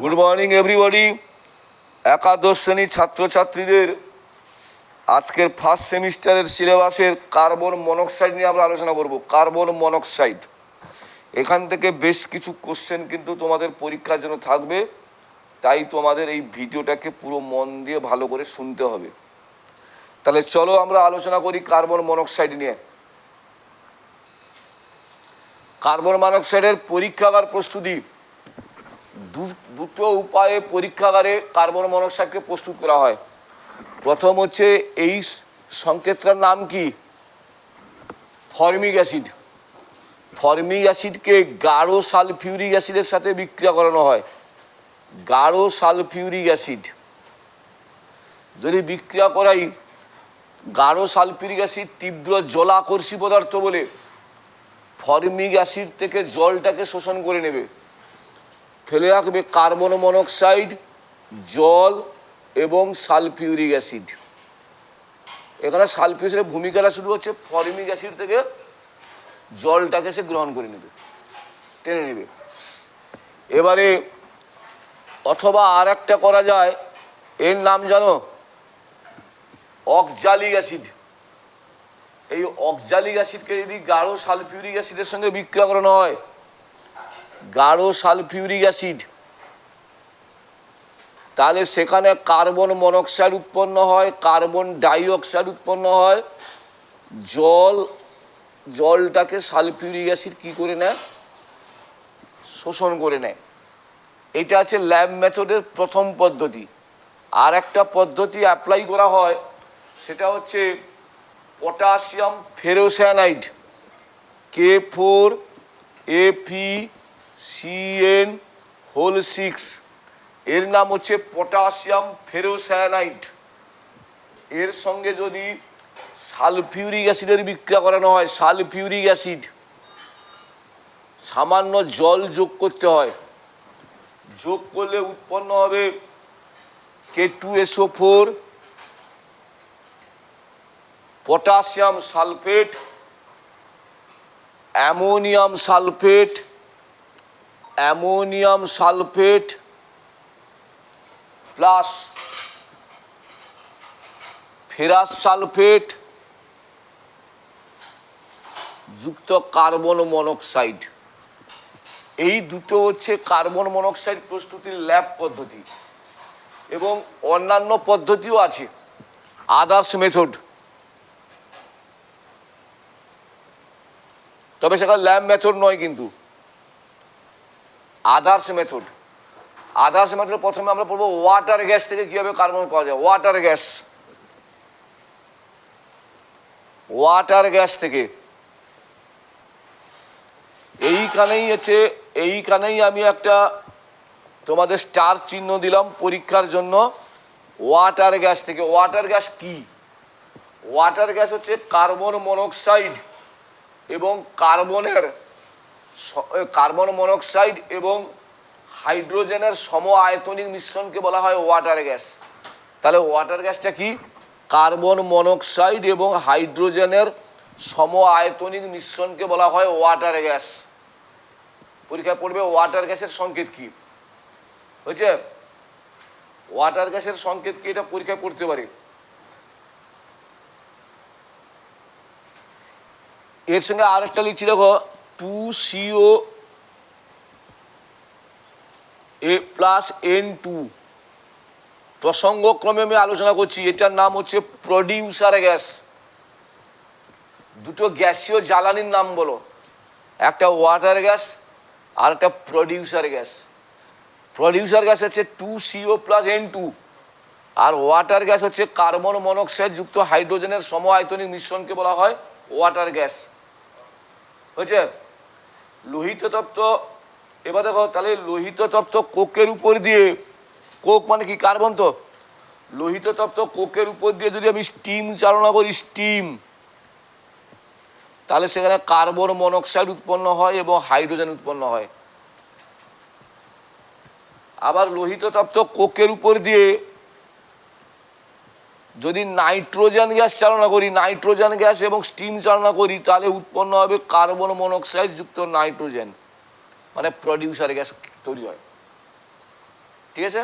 Good morning everybody একাদশ শ্রেণির ছাত্রছাত্রীদের আজকের ফার্স্ট সেমিস্টারের সিলেবাসের কার্বন মনোক্সাইড নিয়ে আমরা আলোচনা করব। Carbon monoxide. এখান থেকে বেশ কিছু কোশ্চেন কিন্তু তোমাদের পরীক্ষার জন্য থাকবে। তাই তোমাদের এই ভিডিওটাকে পুরো মন দিয়ে ভালো করে শুনতে হবে। তাহলে চলো আমরা আলোচনা করি কার্বন মনোক্সাইড নিয়ে। কার্বন মনোক্সাইডের পরীক্ষাগার প্রস্তুতি। দুটো উপায়ে পরীক্ষাগারে কার্বন মনোক্সাইডকে প্রস্তুত করা হয়। প্রথম হচ্ছে এই সংকেতটার নাম কি? Formic acid. ফর্মিক অ্যাসিডকে গাঢ় সালফিউরিক অ্যাসিডের সাথে বিক্রিয়া করানো হয়। গাঢ় সালফিউরিক অ্যাসিড। যদি বিক্রিয়া করাই, গাঢ় সালফিউরিক অ্যাসিড তীব্র জলাকর্ষী পদার্থ বলে, ফর্মিক অ্যাসিড থেকে জলটাকে শোষণ করে নেবে। ফেলে রাখবে কার্বন মনোক্সাইড, জল এবং সালফিউরিক অ্যাসিড। এখানে সালফিউরিকের ভূমিকাটা শুরু হচ্ছে ফর্মিক অ্যাসিড থেকে জলটাকে সে গ্রহণ করে নেবে, টেনে নেবে। এবারে অথবা আর একটা করা যায়, এর নাম জানো? Oxalic acid. এই অক্সালিক অ্যাসিডকে যদি গাঢ় সালফিউরিক অ্যাসিডের সঙ্গে বিক্রিয়া করানো হয় গাঢ় সালফিউরিক অ্যাসিড। তাহলে সেখানে কার্বন মনোক্সাইড উৎপন্ন হয়, কার্বন ডাইঅক্সাইড উৎপন্ন হয়। জল, জলটাকে সালফিউরিক অ্যাসিড কি করে নেয়? শোষণ করে নেয়। এটা আছে ল্যাব মেথডের প্রথম পদ্ধতি। আর একটা পদ্ধতি অ্যাপ্লাই করা হয়, সেটা হচ্ছে পটাশিয়াম ফেরোসায়ানাইড, কে ফোর এপি সিএন হোল সিক্স এর নাম হচ্ছে পটাশিয়াম ফেরোসায়ানাইড এর সঙ্গে যদি সালফিউরিক অ্যাসিডের বিক্রিয়া করানো হয় সালফিউরিক অ্যাসিড সামান্য জল যোগ করতে হয়। যোগ করলে উৎপন্ন হবে K two SO four potassium sulphate ammonium sulphate ammonium sulphate plus ferrous sulphate যুক্ত কার্বন মনোক্সাইড। এই দুটো হচ্ছে কার্বন মনোক্সাইড প্রস্তুতির ল্যাব পদ্ধতি এবং অন্যান্য পদ্ধতিও আছে। Others method. তবে সেখানে ল্যাব মেথড নয় কিন্তু। আদার্স মেথড আদার্স মেথড প্রথমে আমরা পড়ব ওয়াটার গ্যাস থেকে কীভাবে কার্বন পাওয়া যায়। ওয়াটার গ্যাস ওয়াটার গ্যাস থেকে। এইখানেই আছে এইখানেই আমি একটা তোমাদের স্টার চিহ্ন দিলাম পরীক্ষার জন্য। ওয়াটার গ্যাস থেকে। ওয়াটার গ্যাস কি? ওয়াটার গ্যাস হচ্ছে কার্বন মনোক্সাইড এবং কার্বনের কার্বন মনোক্সাইড এবং হাইড্রোজেনের সম আয়তনিক মিশ্রণকে বলা হয় ওয়াটার গ্যাস তাহলে ওয়াটার গ্যাসটা কি? কার্বন মনোক্সাইড এবং হাইড্রোজেনের সম আয়তনিক মিশ্রণকে বলা হয় ওয়াটার গ্যাস পরীক্ষায় পড়বে ওয়াটার গ্যাসের সংকেত কি? হয়েছে? ওয়াটার গ্যাসের সংকেত কি? এটা পরীক্ষায় পড়তে পারে। এর সঙ্গে আরেকটা লিখছি, দেখো। টু সিও এ প্লাস এন টু। প্রসঙ্গক্রমে আমি আলোচনা করছি, এটার নাম হচ্ছে প্রডিউসার গ্যাস দুটো গ্যাসীয় জ্বালানির নাম বলো। একটা ওয়াটার গ্যাস আর একটা প্রডিউসার গ্যাস প্রডিউসার গ্যাস হচ্ছে two CO plus N two. আর ওয়াটার গ্যাস হচ্ছে কার্বন মনোক্সাইড যুক্ত হাইড্রোজেনের সম আয়তনিক মিশ্রণকে বলা হয় ওয়াটার গ্যাস হয়েছে লোহিত তত্ত্ব এবার দেখো তাহলে লোহিত তত্ত্ব কোকের উপর দিয়ে, কোক মানে কি? কার্বন তো? লোহিত তত্ত্ব কোকের উপর দিয়ে যদি আমি স্টিম চালনা করি স্টিম তাহলে সেখানে কার্বন মনোক্সাইড উৎপন্ন হয় এবং হাইড্রোজেন উৎপন্ন হয়। আবার লোহিত তত্ত্ব কোকের উপর দিয়ে যদি নাইট্রোজেন গ্যাস চালনা করি, নাইট্রোজেন গ্যাস এবং স্টিম চালনা করি, তাহলে উৎপন্ন হবে কার্বন মনোক্সাইড যুক্ত নাইট্রোজেন মানে প্রডিউসার গ্যাস তৈরি হয়। ঠিক আছে?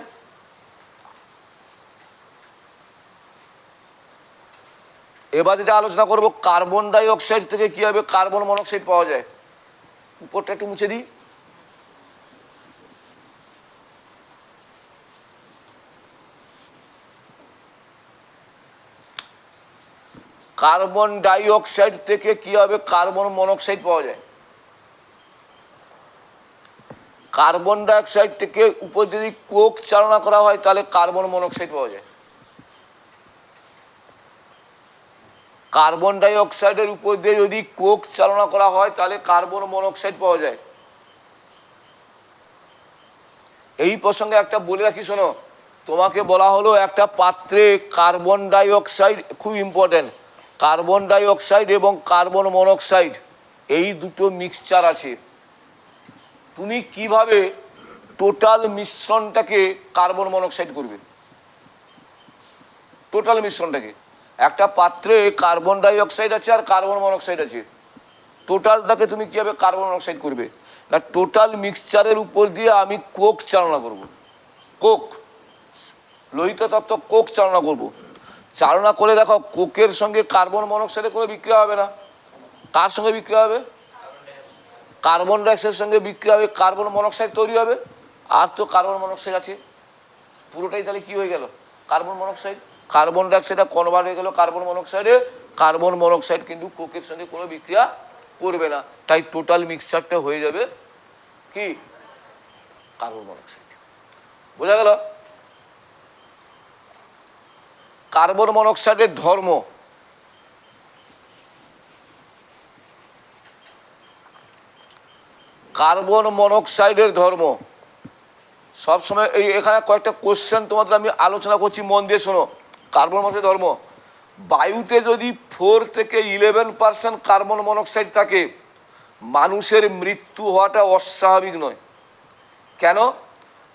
এবার যেটা আলোচনা করব, কার্বন ডাই অক্সাইড থেকে কীভাবে কার্বন মনোক্সাইড পাওয়া যায়। উপরটা একটু মুছে দিই। কার্বন ডাই অক্সাইড থেকে কীভাবে কার্বন মনোক্সাইড পাওয়া যায়। কার্বন ডাইঅক্সাইড থেকে উপর যদি কোক চালনা করা হয়, তাহলে কার্বন মনোক্সাইড পাওয়া যায়। কার্বন ডাই অক্সাইডের উপর দিয়ে যদি কোক চালনা করা হয়, তাহলে কার্বন মনোক্সাইড পাওয়া যায়। এই প্রসঙ্গে একটা বলে রাখি, শোনো। তোমাকে বলা হলো একটা পাত্রে কার্বন ডাই অক্সাইড খুব ইম্পর্টেন্ট কার্বন ডাই অক্সাইড এবং কার্বন মনোক্সাইড, এই দুটো মিক্সচার আছে। তুমি কীভাবে টোটাল মিশ্রণটাকে কার্বন মনোক্সাইড করবে? টোটাল মিশ্রণটাকে। একটা পাত্রে কার্বন ডাই অক্সাইড আছে আর কার্বন মনোক্সাইড আছে। টোটালটাকে তুমি কীভাবে কার্বন মনোক্সাইড করবে? না টোটাল মিক্সচারের উপর দিয়ে আমি কোক চালনা করব। কোক, লোহিত তত্ত্ব কোক চালনা করব। চালনা করে দেখো কোকের সঙ্গে কার্বন মনোক্সাইডের কোনো বিক্রিয়া হবে না। কার সঙ্গে বিক্রিয়া হবে? কার্বন ডাইঅক্সাইডের সঙ্গে বিক্রিয়া হবে, কার্বন মনোক্সাইড তৈরি হবে, আর তো কার্বন মনোক্সাইড আছে। পুরোটাই তাহলে কি হয়ে গেল? Carbon monoxide? কার্বন ডাইঅক্সাইডটা কনভার্ট হয়ে গেল কার্বন মনোক্সাইডে। কার্বন মনোক্সাইড কিন্তু কোকের সঙ্গে কোনো বিক্রিয়া করবে না। তাই টোটাল মিক্সচারটা হয়ে যাবে কি? Carbon monoxide. বোঝা গেল? কার্বন মনোক্সাইডের ধর্ম। কার্বন মনোক্সাইডের ধর্ম। সবসময় এই এখানে কয়েকটা কোশ্চেন তোমাদের আমি আলোচনা করছি, মন দিয়ে শোনো। কার্বন মনোক্সাইড ধর্ম। বায়ুতে যদি ফোর থেকে ইলেভেন পার্সেন্ট কার্বন মনোক্সাইড থাকে, মানুষের মৃত্যু হওয়াটা অস্বাভাবিক নয়। কেন?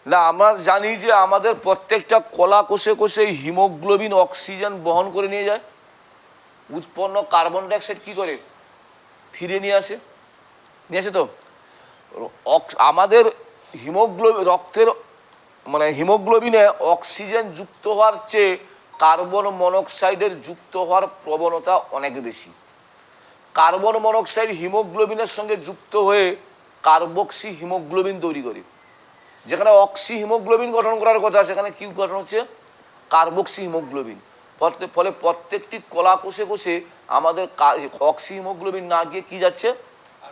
না, আমরা জানি যে আমাদের প্রত্যেকটা কলা কোষে কোষে হিমোগ্লোবিন অক্সিজেন বহন করে নিয়ে যায়। উৎপন্ন কার্বন ডাইঅক্সাইড কি করে? ফিরে নিয়ে আসে। নিয়ে আসে তো? আমাদের হিমোগ্লোবিন রক্তের মানে হিমোগ্লোবিনে অক্সিজেন যুক্ত হওয়ার চেয়ে কার্বন মনোক্সাইডের যুক্ত হওয়ার প্রবণতা অনেক বেশি। কার্বন মনোক্সাইড হিমোগ্লোবিনের সঙ্গে যুক্ত হয়ে কার্বক্সি হিমোগ্লোবিন তৈরি করে। যেখানে অক্সি হিমোগ্লোবিন গঠন করার কথা, সেখানে কি গঠন হচ্ছে? কার্বক্সি হিমোগ্লোবিন ফলে প্রত্যেকটি কলা কোষে কোষে আমাদের অক্সি হিমোগ্লোবিন না গিয়ে কি যাচ্ছে?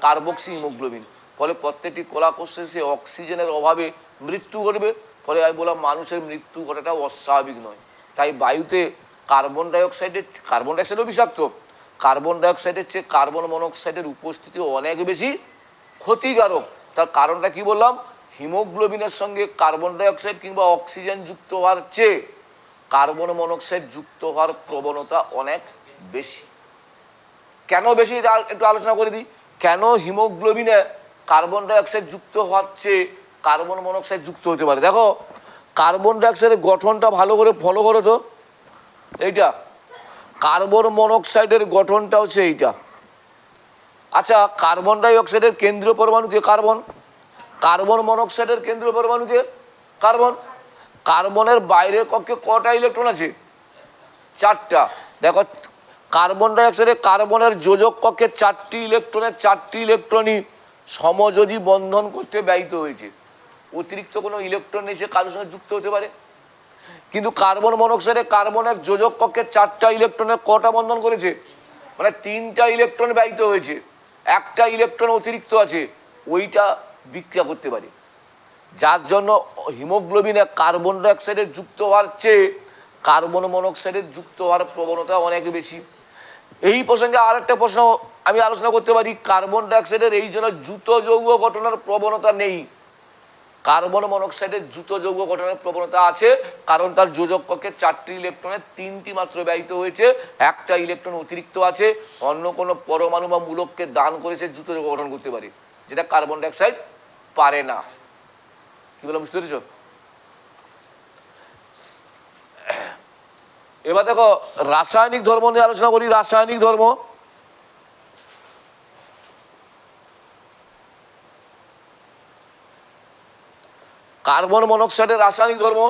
কার্বক্সি হিমোগ্লোবিন ফলে প্রত্যেকটি কলা কোষে সে অক্সিজেনের অভাবে মৃত্যু ঘটবে। ফলে আমি বললাম, মানুষের মৃত্যু ঘটাটা অস্বাভাবিক নয়। তাই বায়ুতে কার্বন ডাইঅক্সাইডের কার্বন ডাইঅক্সাইডও বিষাক্ত। কার্বন ডাইঅক্সাইডের চেয়ে কার্বন মনোক্সাইডের উপস্থিতি অনেক বেশি ক্ষতিকারক। তার কারণটা কি বললাম? হিমোগ্লোবিনের সঙ্গে কার্বন ডাইঅক্সাইড কিংবা অক্সিজেন যুক্ত হওয়ার চেয়ে কার্বন মনোক্সাইড যুক্ত হওয়ার প্রবণতা অনেক বেশি। কেন বেশি এটা একটু আলোচনা করে দিই। কেন হিমোগ্লোবিনে কার্বন ডাইঅক্সাইড যুক্ত হওয়ার চেয়ে কার্বন মনোক্সাইড যুক্ত হতে পারে? দেখো, কার্বন ডাইঅক্সাইডের গঠনটা ভালো করে ফলো করো তো। এইটা, কার্বন মনোক্সাইডের গঠনটা হচ্ছে এইটা। আচ্ছা কার্বন ডাইঅক্সাইডের কেন্দ্রীয় পরমাণুকে কার্বন? কার্বন মনোক্সাইডের কেন্দ্রীয় পরমাণুকে কার্বন। কার্বনের বাইরের কক্ষে কটা ইলেকট্রন আছে? চারটা। দেখো, কার্বন ডাইঅক্সাইডে কার্বনের যোজক কক্ষে চারটি ইলেকট্রনের চারটি ইলেকট্রনই সমযোজী বন্ধন করতে ব্যয়িত হয়েছে। অতিরিক্ত কোনো ইলেকট্রন এসে কারোর সঙ্গে যুক্ত হতে পারে। কিন্তু কার্বন মনোক্সাইডে কার্বনের যোজক কক্ষে চারটা ইলেকট্রনের কটা বন্ধন করেছে? মানে তিনটা ইলেকট্রন ব্যয়িত হয়েছে। একটা ইলেকট্রন অতিরিক্ত আছে। ওইটা বিক্রিয়া করতে পারে। যার জন্য হিমোগ্লোবিনে কার্বন ডাইঅক্সাইডের যুক্ত হওয়ার চেয়ে কার্বন মনোক্সাইডের যুক্ত হওয়ার প্রবণতা অনেক বেশি। এই প্রসঙ্গে আরেকটা প্রশ্ন আমি আলোচনা করতে পারি, কার্বন ডাইঅক্সাইডের এই জন্য জুত যৌগ ঘটনার প্রবণতা নেই। কার্বন মনোক্সাইডের জুত যৌগ গঠনের প্রবণতা আছে, কারণ তার যোজক কক্ষে চারটি ইলেকট্রনের তিনটি মাত্র ব্যয়িত হয়েছে, একটা ইলেকট্রন অতিরিক্ত আছে, অন্য কোনো পরমাণু বা মূলককে দান করেছে জুত যৌগ গঠন করতে পারে। যেটা কার্বন ডাইঅক্সাইড পারে না। কি বললাম বুঝতে পেরেছ? এবার দেখো, রাসায়নিক ধর্ম নিয়ে আলোচনা করি। রাসায়নিক ধর্ম কার্বন মনোক্সাইডের রাসায়নিক ধর্ম।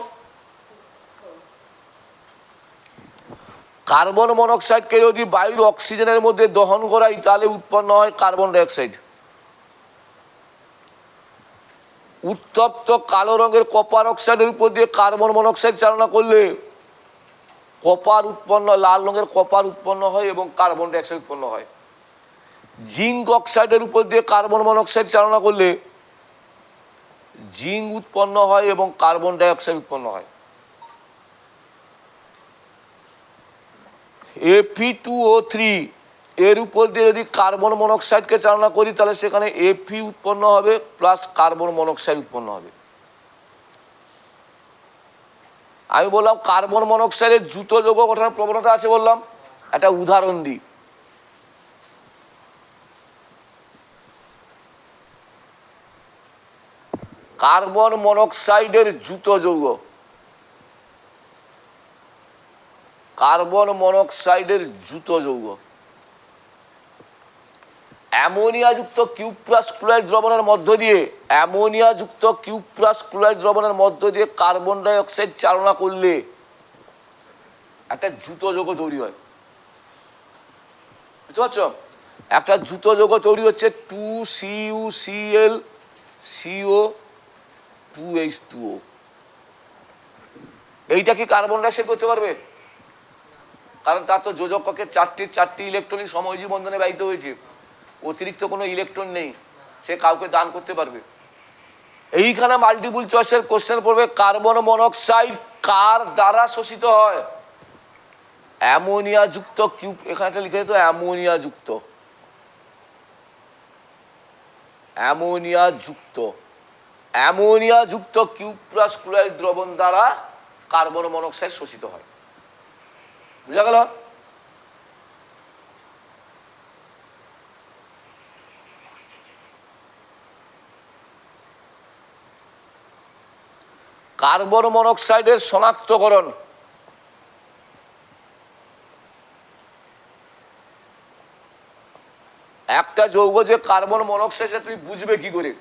কার্বন মনোক্সাইডকে যদি বায়ুর অক্সিজেনের মধ্যে দহন করাই, তাহলে উৎপন্ন হয় কার্বন ডাইঅক্সাইড উত্তপ্ত কালো রঙের কপার অক্সাইডের উপর দিয়ে কার্বন মনোক্সাইড চালনা করলে কপার উৎপন্ন, লাল রঙের কপার উৎপন্ন হয় এবং কার্বন ডাইঅক্সাইড উৎপন্ন হয়। জিঙ্ক অক্সাইডের উপর দিয়ে কার্বন মনোক্সাইড চালনা করলে জিঙ্ক উৎপন্ন হয় এবং কার্বন ডাইঅক্সাইড উৎপন্ন হয়। এপি টু ও থ্রি এর উপর দিয়ে যদি কার্বন মনোক্সাইডকে চালনা করি, তাহলে সেখানে এফি উৎপন্ন হবে প্লাস কার্বন মনোক্সাইড উৎপন্ন হবে। আমি বললাম কার্বন মনোক্সাইডের জুতো যৌগ গঠনের প্রবণতা আছে বললাম। একটা উদাহরণ দিই। কার্বন মনোক্সাইডের জুতো যৌগ। কার্বন মনোক্সাইডের জুতো যৌগ। অ্যামোনিয়াযুক্ত কিউপ্রাস ক্লোরাইড দ্রবণের মধ্য দিয়ে, অ্যামোনিয়াযুক্ত কিউপ্রাস ক্লোরাইড দ্রবণের মধ্য দিয়ে কার্বন ডাই অক্সাইড চালনা করলে একটা জুতো যৌগ তৈরি হয়। বুঝতে পারছ? একটা জুতো যৌগ তৈরি হচ্ছে two C U C L C O two H two O. এইটা কি কার্বন ডাইঅক্সাইড করতে পারবে? কারণ তার তো যোজক কক্ষে চারটি চারটি ইলেকট্রনিক সময়োজী বন্ধনে ব্যয়িত হয়েছে। অতিরিক্ত কোনো ইলেকট্রন নেই। সে কাউকে দান করতে পারবে। এইখানে মাল্টিপুল চয়েসের কোশ্চেন পড়বে কার্বন মনোক্সাইড কার দ্বারা শোষিত হয়? অ্যামোনিয়া যুক্ত কিউব এখানে লিখে দিত অ্যামোনিয়া যুক্ত অ্যামোনিয়া যুক্ত অ্যামোনিয়া যুক্ত কিউপ্রাস ক্লোরাইড দ্রবণ দ্বারা কার্বন মনোক্সাইড শোষিত হয়। বুঝা গেল? কার্বন মনোক্সাইডের শনাক্তকরণ। একটা যৌগ যে কার্বন মনোক্সাইড তুমি বুঝবে কি করে?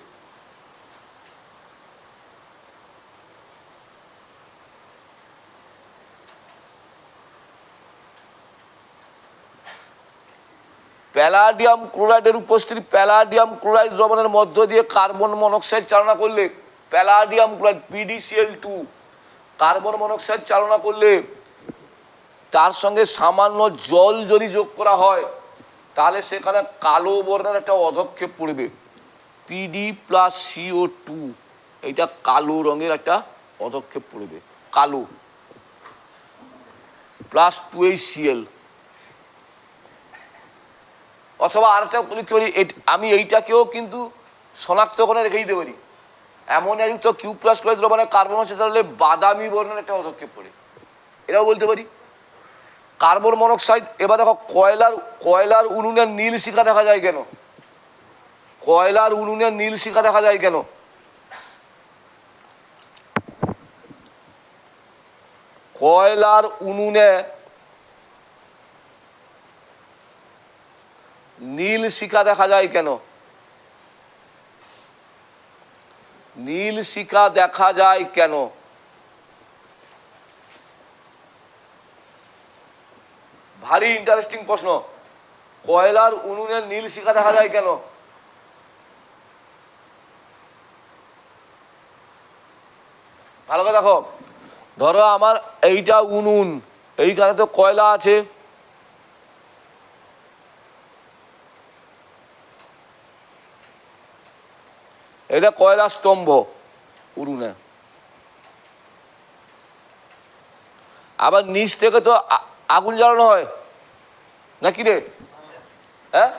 প্যালাডিয়াম ক্লোরাইডের উপস্থিতি, প্যালাডিয়াম ক্লোরাইড দ্রবণের মধ্য দিয়ে কার্বন মনোক্সাইড চালনা করলে palladium chloride P D C L two carbon monoxide চালনা করলে তার সঙ্গে সামান্য জল যদি যোগ করা হয়, তাহলে সেখানে কালো বর্ণের একটা অধক্ষেপ পড়বে। পিডি প্লাস সিও টু এইটা কালো রঙের একটা পদক্ষেপ পড়বে, কালো। প্লাস টু এইচ সিএল অথবা আর একটা আমি এইটাকেও কিন্তু শনাক্ত করে রেখে দিতে পারি। অ্যামোনিয়াযুক্ত কিউ প্লাস ক্লোরাইড দ্রবণে কার্বন সেটা হলে বাদামি বর্ণের একটা পদক্ষেপ পড়ে এটাও বলতে পারি? কার্বন মনোক্সাইড এবার দেখো, কয়লার কয়লার উনুনের নীল শিখা দেখা যায় কেন? কয়লার উনুনের নীল শিখা দেখা যায় কেন? কয়লার উনুনে নীল শিখা দেখা যায় কেন? নীল শিখা দেখা যায় কেন? ভারী ইন্টারেস্টিং প্রশ্ন। কয়লার উনুনের নীল শিখা দেখা যায় কেন? ভালো করে দেখো। ধরো আমার এইটা উনুন, এইখানে তো কয়লা আছে। এটা কয়লা স্তম্ভ? উনুনে আবার নিচ থেকে তো আগুন জ্বালানো হয়। নাকি রে? হ্যাঁ?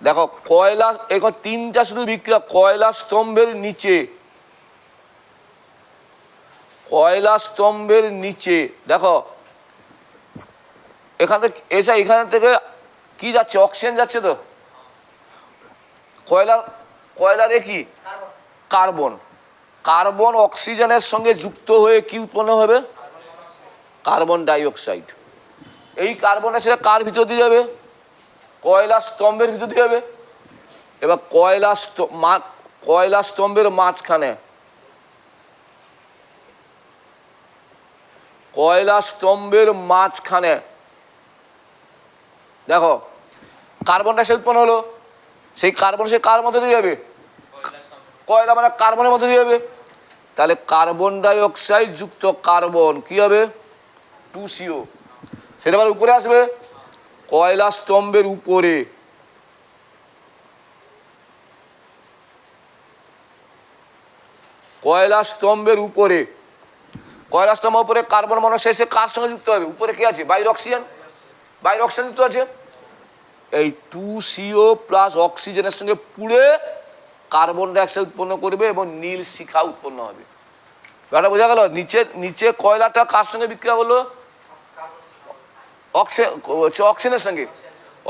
দেখো, কয়লা এখন তিনটা শুধু বিক্রিয়া কয়লা স্তম্ভের নিচে। কয়লা স্তম্ভের নিচে। দেখো, এখান থেকে, এসে এখান থেকে কি যাচ্ছে? অক্সিজেন যাচ্ছে তো? কয়লা কয়লারে কি? কার্বন। কার্বন অক্সিজেনের সঙ্গে যুক্ত হয়ে কি উৎপন্ন হবে? Carbon dioxide. এই কার্বন সেটা কার ভিতর দিয়ে যাবে? কয়লা স্তম্ভের ভিতর দিয়ে যাবে? এবার কয়লা কয়লা স্তম্ভের মাঝখানে। কয়লা স্তম্ভের মাঝখানে। দেখো, কার্বন ডাইঅক্সাইড উৎপন্ন হলো। সেই কার্বন সে কার মধ্যে দিয়ে যাবে? কয়লা মানে কার্বনের মধ্যে দিয়ে যাবে তাহলে কার্বন ডাই অক্সাইড যুক্ত কার্বন কি হবে? টু সিও সেটা আবার উপরে আসবে। কয়লা স্তম্ভের উপরে। কয়লা স্তম্ভের উপরে। কয়লা স্তম্ভের উপরে কার্বন মনোক্সাইড কার সঙ্গে যুক্ত হবে? উপরে কি আছে? বাইর অক্সিজেন? বাইর অক্সিজেন যুক্ত আছে? এই টু সিও প্লাস অক্সিজেনের সঙ্গে পুড়ে কার্বন ডাইঅক্সাইড উৎপন্ন করবে এবং নীল শিখা উৎপন্ন হবে। ব্যাপারটা বোঝা গেল? নিচে নিচে কয়লাটা কার সঙ্গে বিক্রিয়া হলো? অক্সিজেন অক্সিজেনের সঙ্গে।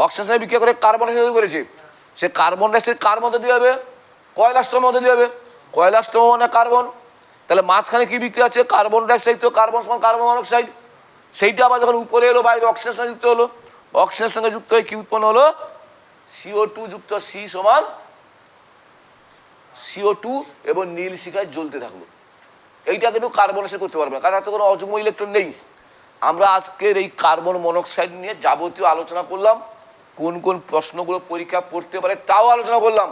অক্সিজেনের সঙ্গে বিক্রিয়া করে কার্বন ডাইঅক্সাইড করেছে। সে কার্বন ডাইঅক্সাইড কার মধ্যে দিয়ে হবে? কয়লা স্তম্ভের মধ্যে দিয়ে হবে। কয়লা স্তম্ভ মানে কার্বন। তাহলে মাঝখানে কি বিক্রিয়া আছে কার্বন ডাইঅক্সাইড তো কার্বন সমান কার্বন মনোক্সাইড। সেইটা আবার যখন উপরে এলো বাইরে অক্সিজেনের সঙ্গে যুক্ত হলো। অক্সিজেনের সঙ্গে যুক্ত হয়ে কি উৎপন্ন হলো? সিও টু যুক্ত সি সমান সিও টু এবং নীল শিখায় জ্বলতে থাকল। এইটা কিন্তু কার্বন এসে করতে পারবে না, কারণ এত কোনো অযুগ্ম ইলেকট্রন নেই। আমরা আজকের এই কার্বন মনোক্সাইড নিয়ে যাবতীয় আলোচনা করলাম, কোন কোন প্রশ্নগুলো পরীক্ষা পড়তে পারে তাও আলোচনা করলাম।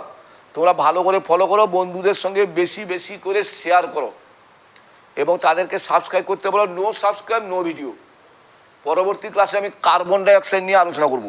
তোমরা ভালো করে ফলো করো, বন্ধুদের সঙ্গে বেশি বেশি করে শেয়ার করো। এবং তাদেরকে সাবস্ক্রাইব করতে বলো নো সাবস্ক্রাইব নো ভিডিও পরবর্তী ক্লাসে আমি কার্বন ডাই অক্সাইড নিয়ে আলোচনা করব।